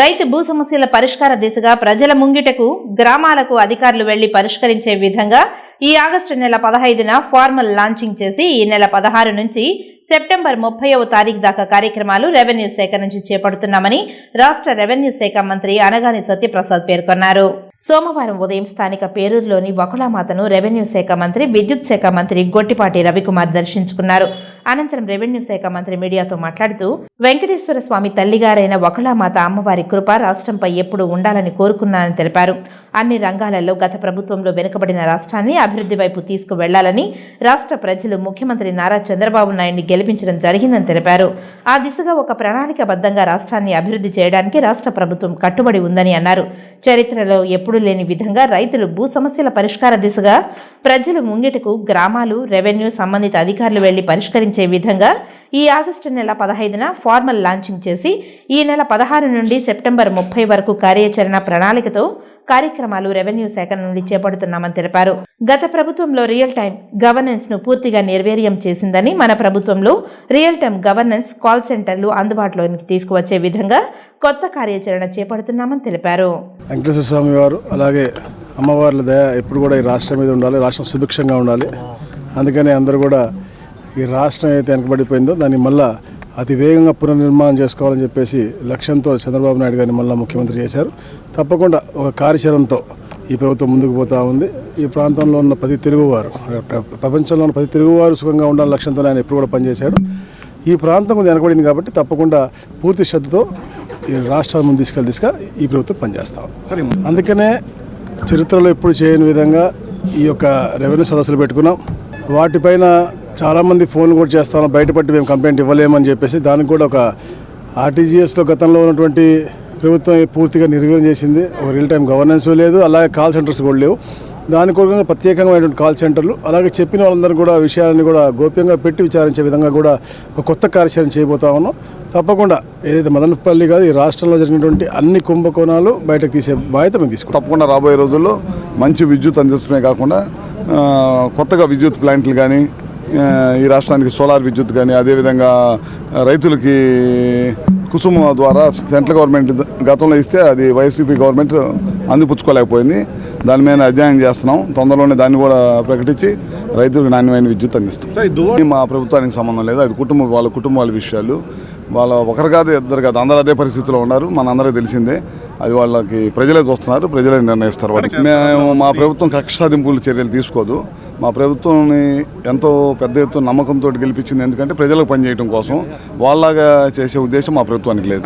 రైతు భూ సమస్యల పరిష్కార దిశగా ప్రజల ముంగిటకు గ్రామాలకు అధికారులు వెళ్ళి పరిష్కరించే విధంగా ఈ ఆగస్టు నెల పదహైదున ఫార్మల్ లాంచింగ్ చేసి ఈ నెల పదహారు నుంచి సెప్టెంబర్ ముప్పైవ తారీఖు దాకా కార్యక్రమాలు రెవెన్యూ శాఖ నుంచి చేపడుతున్నామని రాష్ట్ర రెవెన్యూ శాఖ మంత్రి అనగాని సత్యప్రసాద్ పేర్కొన్నారు. సోమవారం ఉదయం స్థానిక పేరూరులోని వకుళామాతను రెవెన్యూ శాఖ మంత్రి విద్యుత్ శాఖ మంత్రి గొట్టిపాటి రవికుమార్ దర్శించుకున్నారు. అనంతరం రెవెన్యూ శాఖ మంత్రి మీడియాతో మాట్లాడుతూ వెంకటేశ్వర స్వామి తల్లిగారైన ఒకళామాత అమ్మవారి కృప రాష్ట్రంపై ఎప్పుడూ ఉండాలని కోరుకున్నానని తెలిపారు. అన్ని రంగాలలో గత ప్రభుత్వంలో వెనుకబడిన రాష్ట్రాన్ని అభివృద్ధి వైపు తీసుకువెళ్ళాలని రాష్ట్ర ప్రజలు ముఖ్యమంత్రి నారా చంద్రబాబు నాయుడిని గెలిపించడం జరిగిందని తెలిపారు. ఆ దిశగా ఒక ప్రణాళికబద్ధంగా రాష్ట్రాన్ని అభివృద్ధి చేయడానికి రాష్ట్ర ప్రభుత్వం కట్టుబడి ఉందని అన్నారు. చరిత్రలో ఎప్పుడూ లేని విధంగా రైతులు భూ సమస్యల పరిష్కార దిశగా ప్రజలు ముంగిటకు గ్రామాలు రెవెన్యూ సంబంధిత అధికారులు వెళ్ళి పరిష్కరించే విధంగా ఈ ఆగస్టు నెల పదహైదున ఫార్మల్ లాంచింగ్ చేసి ఈ నెల పదహారు నుండి సెప్టెంబర్ ముప్పై వరకు కార్యాచరణ ప్రణాళికతో కార్యక్రమాలు రెవెన్యూ శాఖ నుండి చేపడుతున్నామని తెలిపారు. గత ప్రభుత్వంలో రియల్ టైం గవర్నెన్స్ను పూర్తిగా నిర్వీర్యం చేసిందని మన ప్రభుత్వంలో రియల్ టైం గవర్నెన్స్ కాల్ సెంటర్లు అందుబాటులోకి తీసుకువచ్చే విధంగా కొత్త కార్యాచరణ చేపడుతున్నామని తెలిపారు. వెంకటేశ్వర స్వామి వారు అలాగే అమ్మవార్ల దయ ఎప్పుడు కూడా ఈ రాష్ట్రం మీద ఉండాలి రాష్ట్రం సుభిక్షంగా ఉండాలి. అందుకని అందరూ కూడా ఈ రాష్ట్రం అయితే వెనకబడిపోయిందో దాన్ని మళ్ళీ అతి వేగంగా పునర్నిర్మాణం చేసుకోవాలని చెప్పేసి లక్ష్యంతో చంద్రబాబు నాయుడు గారిని మళ్ళీ ముఖ్యమంత్రి చేశారు. తప్పకుండా ఒక కార్యచరణతో ఈ ప్రభుత్వం ముందుకు పోతా ఉంది. ఈ ప్రాంతంలో ఉన్న ప్రతి తెలుగువారు ప్రపంచంలో ఉన్న ప్రతి తెలుగువారు సుఖంగా ఉండాలని లక్ష్యంతో ఆయన ఎప్పుడు కూడా పనిచేశాడు. ఈ ప్రాంతం కొంచెం వెనకబడింది కాబట్టి తప్పకుండా పూర్తి శ్రద్ధతో ఈ రాష్ట్రాల ముందు తీసుకెళ్ళి తీసుక ఈ ప్రభుత్వం పనిచేస్తాం అందుకనే చరిత్రలో ఎప్పుడు చేయని విధంగా ఈ యొక్క రెవెన్యూ సదస్సులు పెట్టుకున్నాం. వాటిపైన చాలామంది ఫోన్ కూడా చేస్తాం బయటపట్టి మేము కంప్లైంట్ ఇవ్వలేమని చెప్పేసి దానికి కూడా ఒక ఆర్టీజీఎస్లో గతంలో ఉన్నటువంటి ప్రభుత్వం పూర్తిగా నిర్వీర్యం చేసింది. ఒక రియల్ టైం గవర్నెన్స్ లేదు అలాగే కాల్ సెంటర్స్ కూడా లేవు. దానికి కూడా ప్రత్యేకమైనటువంటి కాల్ సెంటర్లు అలాగే చెప్పిన వాళ్ళందరూ కూడా విషయాలను కూడా గోప్యంగా పెట్టి విచారించే విధంగా కూడా ఒక కొత్త కార్యాచరణ చేయబోతా ఉన్నాం. తప్పకుండా ఏదైతే మదనపల్లి కాదు ఈ రాష్ట్రంలో జరిగినటువంటి అన్ని కుంభకోణాలు బయటకు తీసే బాధ్యత మేము తీసుకుంటాం. తప్పకుండా రాబోయే రోజుల్లో మంచి విద్యుత్ అందించడమే కాకుండా కొత్తగా విద్యుత్ ప్లాంట్లు కానీ ఈ రాష్ట్రానికి సోలార్ విద్యుత్ కానీ అదేవిధంగా రైతులకి కుసుమ ద్వారా సెంట్రల్ గవర్నమెంట్ గతంలో ఇస్తే అది వైసీపీ గవర్నమెంట్ అందిపుచ్చుకోలేకపోయింది. దాని మీద అధ్యయనం చేస్తున్నాం. తొందరలోనే దాన్ని కూడా ప్రకటించి రైతులకు నాణ్యమైన విద్యుత్ అందిస్తాం. మా ప్రభుత్వానికి సంబంధం లేదు. అది కుటుంబం వాళ్ళ కుటుంబాల విషయాలు. వాళ్ళ ఒకరు కాదు ఇద్దరు కాదు అందరూ అదే పరిస్థితిలో ఉన్నారు. మనందరికీ తెలిసిందే. అది వాళ్ళకి ప్రజలే చూస్తున్నారు ప్రజలే నిర్ణయిస్తారు వాటికి. మేము మా ప్రభుత్వం కక్ష సాధింపుల చర్యలు తీసుకోదు. మా ప్రభుత్వాన్ని ఎంతో పెద్ద ఎత్తున నమ్మకంతో గెలిపించింది. ఎందుకంటే ప్రజలకు పనిచేయడం కోసం వాళ్ళలాగా చేసే ఉద్దేశం మా ప్రభుత్వానికి లేదు.